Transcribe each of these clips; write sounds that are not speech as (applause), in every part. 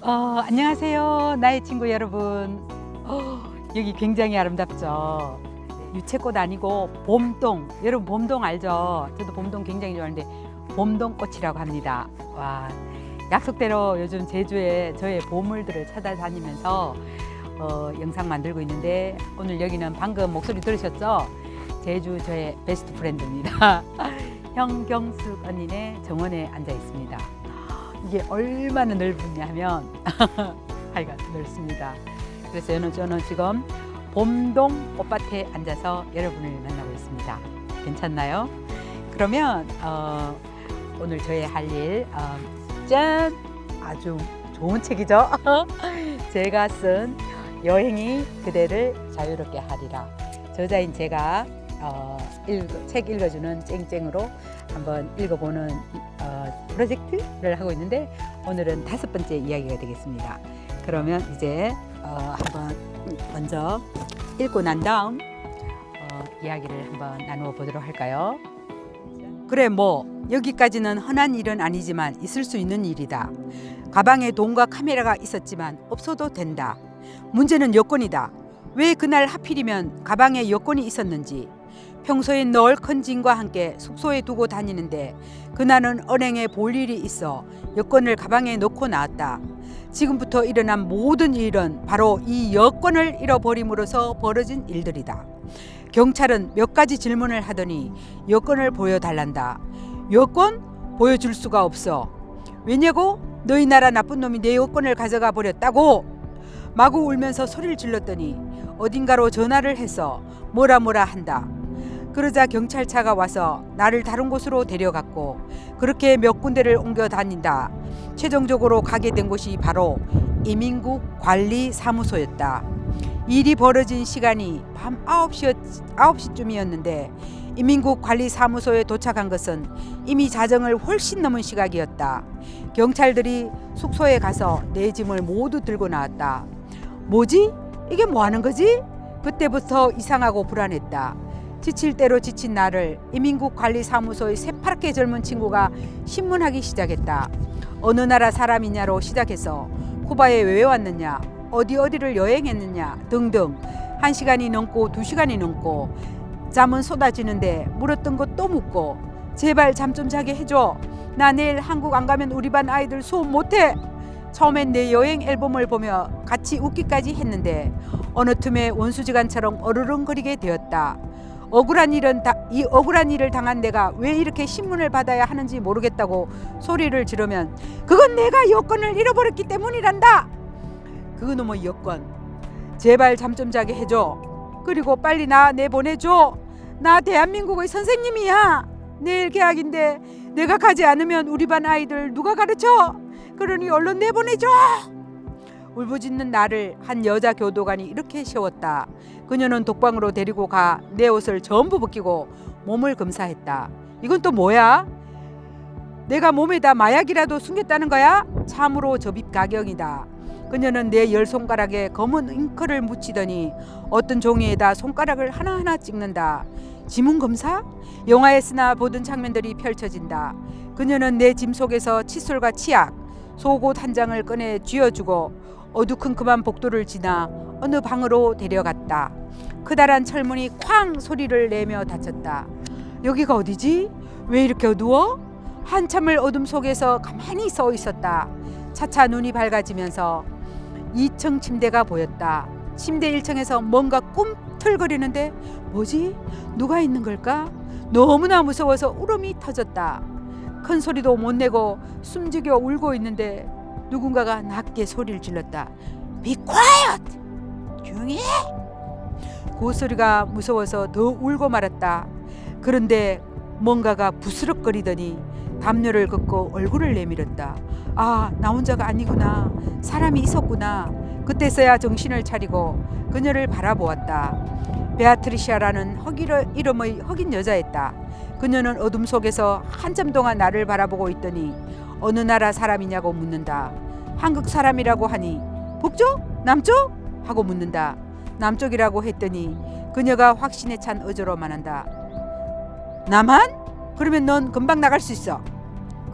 어, 안녕하세요. 나의 친구 여러분. 어, 여기 굉장히 아름답죠. 유채꽃 아니고 봄동. 여러분 봄동 알죠? 저도 봄동 굉장히 좋아하는데 봄동꽃이라고 합니다. 와, 약속대로 요즘 제주에 저의 보물들을 찾아다니면서 어, 영상 만들고 있는데 오늘 여기는 방금 목소리 들으셨죠? 제주 저의 베스트 프렌드입니다. (laughs) 형경숙 언니네 정원에 앉아 있습니다. 이게 얼마나 넓으냐 하면 하여간 넓습니다. 그래서 저는, 저는 지금 봄동 꽃밭에 앉아서 여러분을 만나고 있습니다. 괜찮나요? 그러면 어, 오늘 저의 할 일, 어, 짠! 아주 좋은 책이죠? (laughs) 제가 쓴 여행이 그대를 자유롭게 하리라. 저자인 제가 어, 읽, 책 읽어주는 쨍쨍으로 한번 읽어보는 어, 프로젝트를 하고 있는데 오늘은 다섯 번째 이야기가 되겠습니다. 그러면 이제 어, 한번 먼저 읽고 난 다음 어, 이야기를 한번 나누어 보도록 할까요? 그래 뭐 여기까지는 흔한 일은 아니지만 있을 수 있는 일이다. 가방에 돈과 카메라가 있었지만 없어도 된다. 문제는 여권이다. 왜 그날 하필이면 가방에 여권이 있었는지 평소엔 널큰 짐과 함께 숙소에 두고 다니는데 그날은 은행에 볼 일이 있어 여권을 가방에 넣고 나왔다. 지금부터 일어난 모든 일은 바로 이 여권을 잃어버림으로써 벌어진 일들이다. 경찰은 몇 가지 질문을 하더니 여권을 보여달란다. 여권 보여줄 수가 없어. 왜냐고? 너희 나라 나쁜 놈이 내 여권을 가져가 버렸다고. 마구 울면서 소리를 질렀더니 어딘가로 전화를 해서 뭐라 뭐라 한다. 그러자 경찰차가 와서 나를 다른 곳으로 데려갔고 그렇게 몇 군데를 옮겨 다닌다. 최종적으로 가게 된 곳이 바로 이민국 관리 사무소였다. 일이 벌어진 시간이 밤 9시, 9시쯤이었는데 이민국 관리 사무소에 도착한 것은 이미 자정을 훨씬 넘은 시각이었다. 경찰들이 숙소에 가서 내 짐을 모두 들고 나왔다. 뭐지? 이게 뭐 하는 거지? 그때부터 이상하고 불안했다. 지칠 대로 지친 나를 이민국 관리 사무소의 새파랗게 젊은 친구가 신문하기 시작했다. 어느 나라 사람이냐로 시작해서 쿠바에 왜 왔느냐, 어디 어디를 여행했느냐 등등 한 시간이 넘고 두 시간이 넘고 잠은 쏟아지는데 물었던 것또 묻고 제발 잠 좀 자게 해줘. 나 내일 한국 안 가면 우리 반 아이들 수업 못해. 처음엔 내 여행 앨범을 보며 같이 웃기까지 했는데 어느 틈에 원수지간처럼 어르렁거리게 되었다. 억울한 일은 다, 이 억울한 일을 당한 내가 왜 이렇게 신문을 받아야 하는지 모르겠다고 소리를 지르면 그건 내가 여권을 잃어버렸기 때문이란다. 그놈의 여권 제발 잠 좀 자게 해줘. 그리고 빨리 나 내보내줘. 나 대한민국의 선생님이야. 내일 개학인데 내가 가지 않으면 우리 반 아이들 누가 가르쳐? 그러니 얼른 내보내줘. 울부짖는 나를 한 여자 교도관이 이렇게 세웠다. 그녀는 독방으로 데리고 가 내 옷을 전부 벗기고 몸을 검사했다. 이건 또 뭐야? 내가 몸에다 마약이라도 숨겼다는 거야? 참으로 저빛 가경이다. 그녀는 내 열 손가락에 검은 잉크를 묻히더니 어떤 종이에다 손가락을 하나하나 찍는다. 지문 검사? 영화에서나 보던 장면들이 펼쳐진다. 그녀는 내 짐 속에서 칫솔과 치약, 속옷 한 장을 꺼내 쥐어주고 어두컴컴한 복도를 지나 어느 방으로 데려갔다. 크다란 철문이 쾅 소리를 내며 닫혔다. 여기가 어디지? 왜 이렇게 어두워? 한참을 어둠 속에서 가만히 서 있었다. 차차 눈이 밝아지면서 2층 침대가 보였다. 침대 1층에서 뭔가 꿈틀거리는데 뭐지? 누가 있는 걸까? 너무나 무서워서 울음이 터졌다. 큰 소리도 못 내고 숨죽여 울고 있는데 누군가가 낮게 소리를 질렀다. Be quiet! 조용히 해! 그 무서워서 더 울고 말았다. 그런데 뭔가가 부스럭거리더니 담요를 걷고 얼굴을 내밀었다. 아, 나 혼자가 아니구나. 사람이 있었구나. 그때서야 정신을 차리고 그녀를 바라보았다. 베아트리시아라는 흑이러, 이름의 흑인 여자였다. 그녀는 어둠 속에서 한참 동안 나를 바라보고 있더니 어느 나라 사람이냐고 묻는다. 한국 사람이라고 하니 북쪽? 남쪽? 하고 묻는다. 남쪽이라고 했더니 그녀가 확신에 찬 어조로 말한다. 남한? 그러면 넌 금방 나갈 수 있어.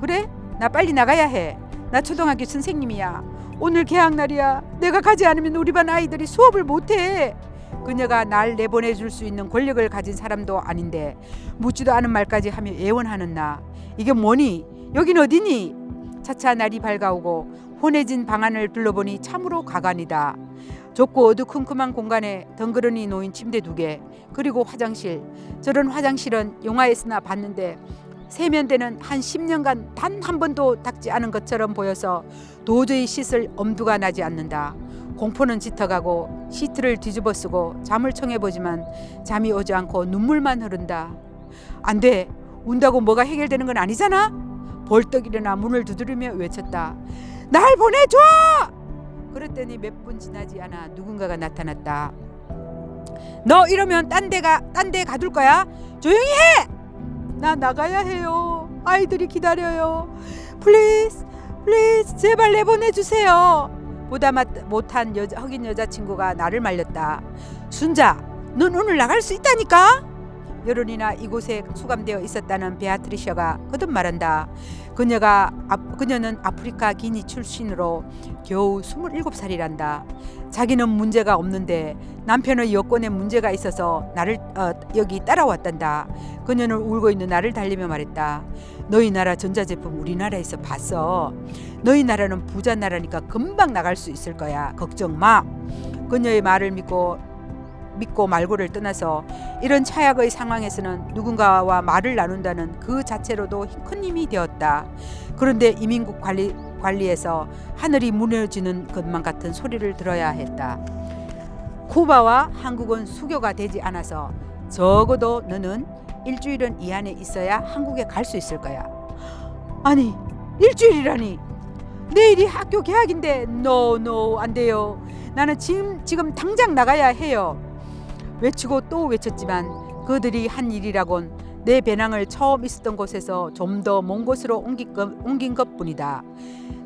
그래? 나 빨리 나가야 해. 나 초등학교 선생님이야. 오늘 개학 날이야. 내가 가지 않으면 우리 반 아이들이 수업을 못 해. 그녀가 날 내보내줄 수 있는 권력을 가진 사람도 아닌데 묻지도 않은 말까지 하며 예언하는 나. 이게 뭐니? 여긴 어디니? 차차 날이 밝아오고 혼해진 방안을 둘러보니 참으로 가관이다. 좁고 어두컴컴한 공간에 덩그러니 놓인 침대 두 개, 그리고 화장실. 저런 화장실은 영화에서나 봤는데 세면대는 한 10년간 단 한 번도 닦지 않은 것처럼 보여서 도저히 씻을 엄두가 나지 않는다. 공포는 짙어가고 시트를 뒤집어 쓰고 잠을 청해보지만 잠이 오지 않고 눈물만 흐른다. 안 돼. 운다고 뭐가 해결되는 건 아니잖아. 벌떡 일어나 문을 두드리며 외쳤다. 날 보내줘! 그랬더니 몇 분 지나지 않아 누군가가 나타났다. 너 이러면 딴 데가 딴 데 가둘 거야? 조용히 해! 나 나가야 해요. 아이들이 기다려요. 플리즈, 플리즈 제발 내보내 주세요. 보다 못- 못한 여자 흑인 여자친구가 나를 말렸다. 순자, 넌 오늘 나갈 수 있다니까? 여론이나 이곳에 수감되어 있었다는 베아트리샤가 거듭 말한다. 그녀가 아- 그녀는 아프리카 기니 출신으로 겨우 27살이란다. 자기는 문제가 없는데 남편의 여권에 문제가 있어서 나를 어, 여기 따라왔단다. 그녀는 울고 있는 나를 달리며 말했다. 너희 나라 전자제품 우리나라에서 봤어. 너희 나라는 부자 나라니까 금방 나갈 수 있을 거야. 걱정 마. 그녀의 말을 믿고 믿고 말고를 떠나서 이런 차약의 상황에서는 누군가와 말을 나눈다는 그 자체로도 큰 힘이 되었다. 그런데 이민국 관리 관리에서 하늘이 무너지는 것만 같은 소리를 들어야 했다. 쿠바와 한국은 수교가 되지 않아서 적어도 너는 일주일은 이 안에 있어야 한국에 갈 수 있을 거야. 아니 일주일이라니 내일이 학교 개학인데 노노안 돼요. 나는 지금 지금 당장 나가야 해요. 외치고 또 외쳤지만 그들이 한 일이라곤 내 배낭을 처음 있었던 곳에서 좀 더 먼 곳으로 옮긴, 것뿐이다.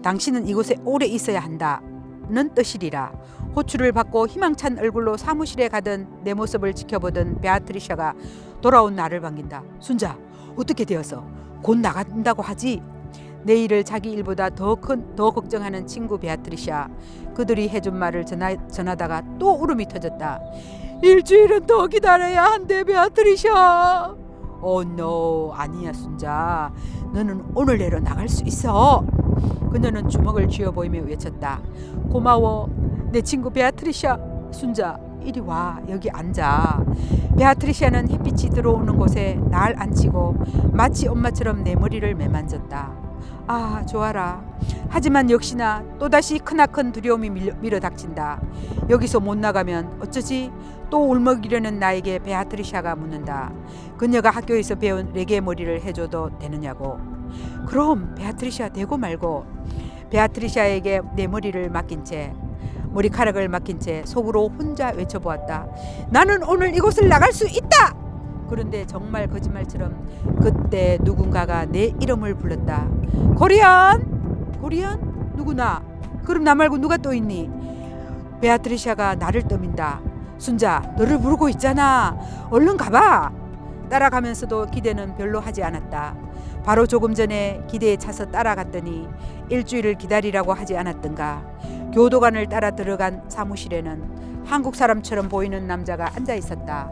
당신은 이곳에 오래 있어야 한다는 뜻이리라. 호출을 받고 희망찬 얼굴로 사무실에 가던 내 모습을 지켜보던 베아트리샤가 돌아온 나를 반긴다. 순자, 어떻게 되어서 곧 나간다고 하지? 내일을 자기 일보다 더 큰 더 걱정하는 친구 베아트리샤. 그들이 해준 말을 전하, 전하다가 또 울음이 터졌다. 일주일은 더 기다려야 한대 베아트리샤. 오노 아니야 순자. 너는 오늘 내로 나갈 수 있어. 그녀는 주먹을 쥐어 보이며 외쳤다. 고마워. 내 친구 베아트리샤. 순자 이리 와 여기 앉아. 베아트리샤는 햇빛이 들어오는 곳에 날 앉히고 마치 엄마처럼 내 머리를 매만졌다. 아 좋아라. 하지만 역시나 또다시 크나큰 두려움이 밀려, 밀어닥친다. 여기서 못 나가면 어쩌지? 또 울먹이려는 나에게 베아트리샤가 묻는다. 그녀가 학교에서 배운 레게 머리를 해줘도 되느냐고. 그럼 베아트리샤 되고 말고 베아트리샤에게 내 머리를 맡긴 채 머리카락을 맡긴 채 속으로 혼자 외쳐보았다. 나는 오늘 이곳을 나갈 수 있다. 그런데 정말 거짓말처럼 그때 누군가가 내 이름을 불렀다. 고리안, 고리안 누구나? 그럼 나 말고 누가 또 있니? 베아트리샤가 나를 떠민다. 순자, 너를 부르고 있잖아. 얼른 가봐. 따라가면서도 기대는 별로 하지 않았다. 바로 조금 전에 기대에 차서 따라갔더니 일주일을 기다리라고 하지 않았던가. 교도관을 따라 들어간 사무실에는 한국 사람처럼 보이는 남자가 앉아 있었다.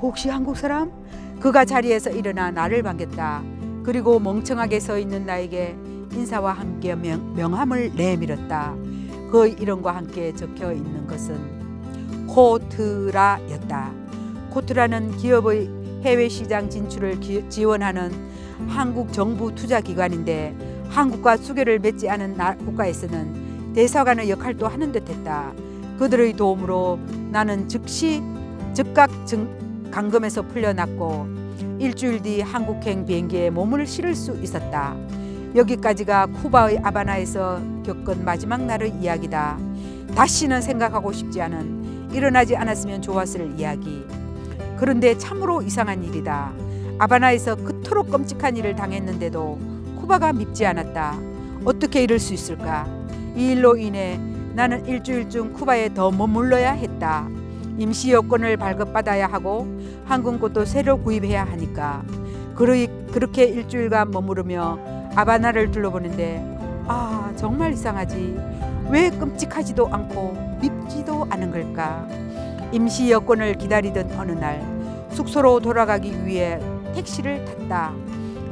혹시 한국 사람? 그가 자리에서 일어나 나를 반겼다. 그리고 멍청하게 서 있는 나에게 인사와 함께 명, 명함을 내밀었다. 그 이름과 함께 적혀 있는 것은 코트라였다. 코트라는 기업의 해외 시장 진출을 기, 지원하는 한국 정부 투자 기관인데 한국과 수교를 맺지 않은 나, 국가에서는 대사관의 역할도 하는 듯했다. 그들의 도움으로 나는 즉시 즉각 증, 감금에서 풀려났고 일주일 뒤 한국행 비행기에 몸을 실을 수 있었다. 여기까지가 쿠바의 아바나에서 겪은 마지막 날의 이야기다. 다시는 생각하고 싶지 않은 일어나지 않았으면 좋았을 이야기. 그런데 참으로 이상한 일이다. 아바나에서 그토록 끔찍한 일을 당했는데도 쿠바가 밉지 않았다. 어떻게 이럴 수 있을까? 이 일로 인해 나는 일주일쯤 쿠바에 더 머물러야 했다. 임시 여권을 발급받아야 하고 항공권도 새로 구입해야 하니까 그러이, 그렇게 일주일간 머무르며 아바나를 둘러보는데 아 정말 이상하지 왜 끔찍하지도 않고 밉지도 않은 걸까? 임시 여권을 기다리던 어느 날 숙소로 돌아가기 위해 택시를 탔다.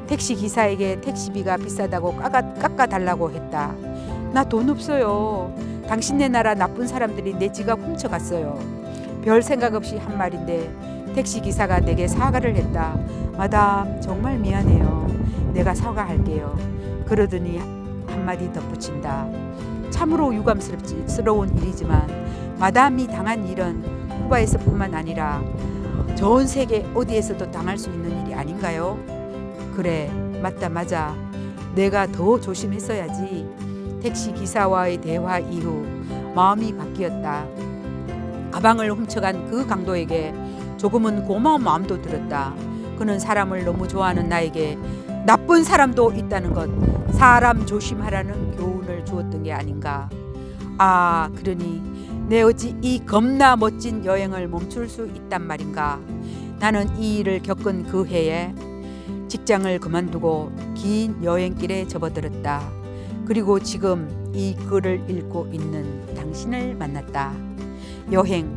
택시 기사에게 택시비가 비싸다고 깎아, 깎아달라고 했다 나 돈 없어요. 당신네 나라 나쁜 사람들이 내 지갑 훔쳐갔어요. 별 생각 없이 한 말인데 택시 기사가 내게 사과를 했다 마담 정말 미안해요. 내가 사과할게요. 그러더니 한마디 덧붙인다. 참으로 유감스러운 일이지만 마담이 당한 일은 쿠바에서뿐만 아니라 전 세계 어디에서도 당할 수 있는 일이 아닌가요? 그래, 맞다, 맞아. 내가 더 조심했어야지. 택시 기사와의 대화 이후 마음이 바뀌었다. 가방을 훔쳐간 그 강도에게 조금은 고마운 마음도 들었다. 그는 사람을 너무 좋아하는 나에게 나쁜 사람도 있다는 것, 사람 조심하라는 교훈 을 주었던 게 아닌가. 아, 그러니 내 어찌 이 겁나 멋진 여행을 멈출 수 있단 말인가. 나는 이 일을 겪은 그 해에 직장을 그만두고 긴 여행길에 접어들었다. 그리고 지금 이 글을 읽고 있는 당신을 만났다. 여행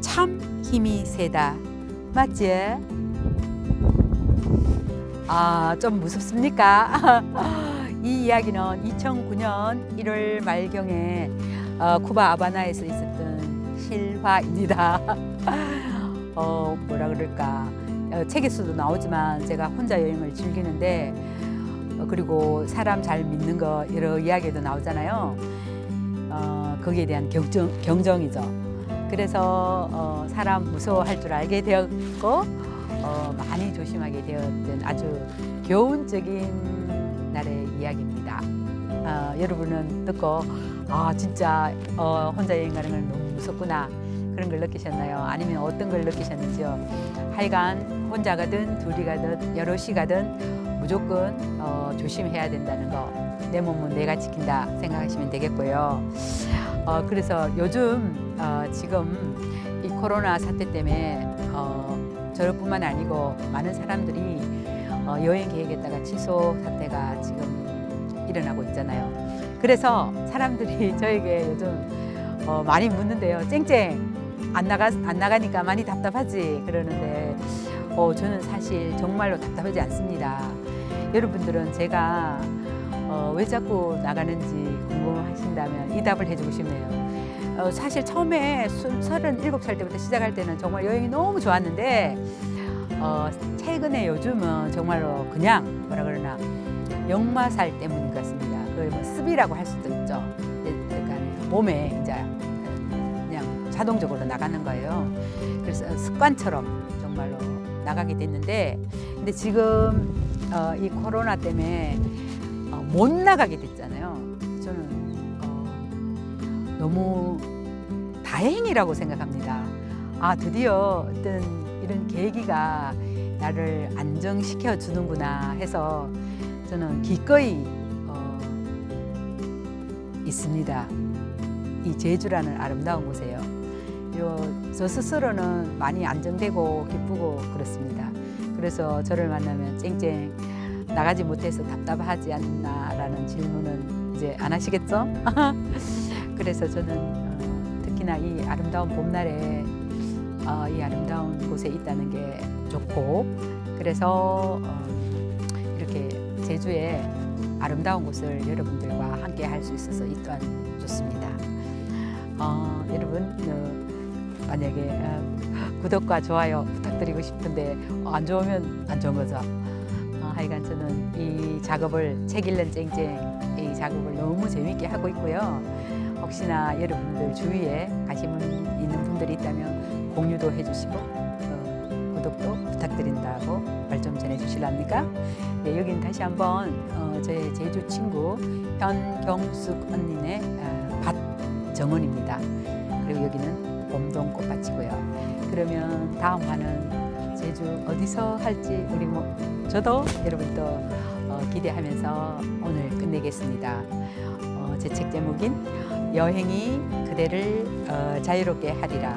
참 힘이 세다. 맞지? 아, 좀 무섭습니까? (laughs) 이 이야기는 2009년 1월 말경에 어, 쿠바 아바나에서 있었던 실화입니다. (laughs) 어, 뭐라 그럴까? 어, 책에서도 나오지만 제가 혼자 여행을 즐기는데 어, 그리고 사람 잘 믿는 거 여러 이야기도 나오잖아요. 어, 거기에 대한 경정, 경정이죠. 그래서 어, 사람 무서워할 줄 알게 되었고 어, 많이 조심하게 되었던 아주 교훈적인 날의 이야기입니다. 어, 여러분은 듣고 아 진짜 어, 혼자 여행 가는 건 너무 무섭구나 그런 걸 느끼셨나요? 아니면 어떤 걸 느끼셨는지요? 하여간 혼자 가든 둘이 가든 여럿이 가든 무조건 어, 조심해야 된다는 거. 내 몸은 내가 지킨다 생각하시면 되겠고요. 어, 그래서 요즘 어, 지금 이 코로나 사태 때문에 어, 저뿐만 아니고 많은 사람들이 어, 여행 계획에다가 취소 사태가 지금 일어나고 있잖아요. 그래서 사람들이 (laughs) 저에게 요즘 어, 많이 묻는데요. 쨍쨍 안 나가 안 나가니까 많이 답답하지 그러는데 어, 저는 사실 정말로 답답하지 않습니다. 여러분들은 제가 어, 왜 자꾸 나가는지 궁금하신다면 이 답을 해주고 싶네요. 어, 사실 처음에 서른일곱 살 때부터 시작할 때는 정말 여행이 너무 좋았는데 어, 최근에 요즘은 정말로 그냥 뭐라 그러나 역마살 때문인 것 같습니다. 그뭐 습이라고 할 수도 있죠. 그러니까 몸에 이제 그냥 자동적으로 나가는 거예요. 그래서 습관처럼 정말로 나가게 됐는데, 근데 지금 어, 이 코로나 때문에 어, 못 나가게 됐잖아요. 저는 어, 너무 다행이라고 생각합니다. 아 드디어 어떤 이런 계기가 나를 안정시켜 주는구나 해서 저는 기꺼이 어, 있습니다. 이 제주라는 아름다운 곳에요. 요 저 스스로는 많이 안정되고 기쁘고 그렇습니다. 그래서 저를 만나면 쨍쨍 나가지 못해서 답답하지 않나라는 질문은 이제 안 하시겠죠? (laughs) 그래서 저는 어, 특히나 이 아름다운 봄날에 어, 이 아름다운 곳에 있다는 게 좋고 그래서 어, 이렇게 제주의 아름다운 곳을 여러분들과 함께 할 수 있어서 이 또한 좋습니다. 어, 여러분 어, 만약에 어, 구독과 좋아요 부탁드리고 싶은데 어, 안 좋으면 안 좋은 거죠. 어, 하여간 저는 이 작업을 책 읽는 쨍쨍 이 작업을 너무 재밌게 하고 있고요. 혹시나 여러분들 주위에 있다면 공유도 해주시고 어, 구독도 부탁드린다고 말 좀 전해주실랍니까? 네, 여기는 다시 한번 어, 저의 제주 친구 현경숙 언니네 어, 밭 정원입니다. 그리고 여기는 봄동 꽃밭이고요. 그러면 다음 화는 제주 어디서 할지 우리 뭐 저도 여러분도 어, 기대하면서 오늘 끝내겠습니다. 어, 제책 제목인 여행이 그대를 어, 자유롭게 하리라.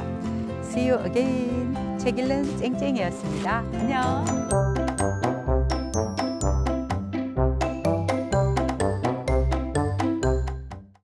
See you again. 책 읽는 쨍쨍이었습니다. 안녕.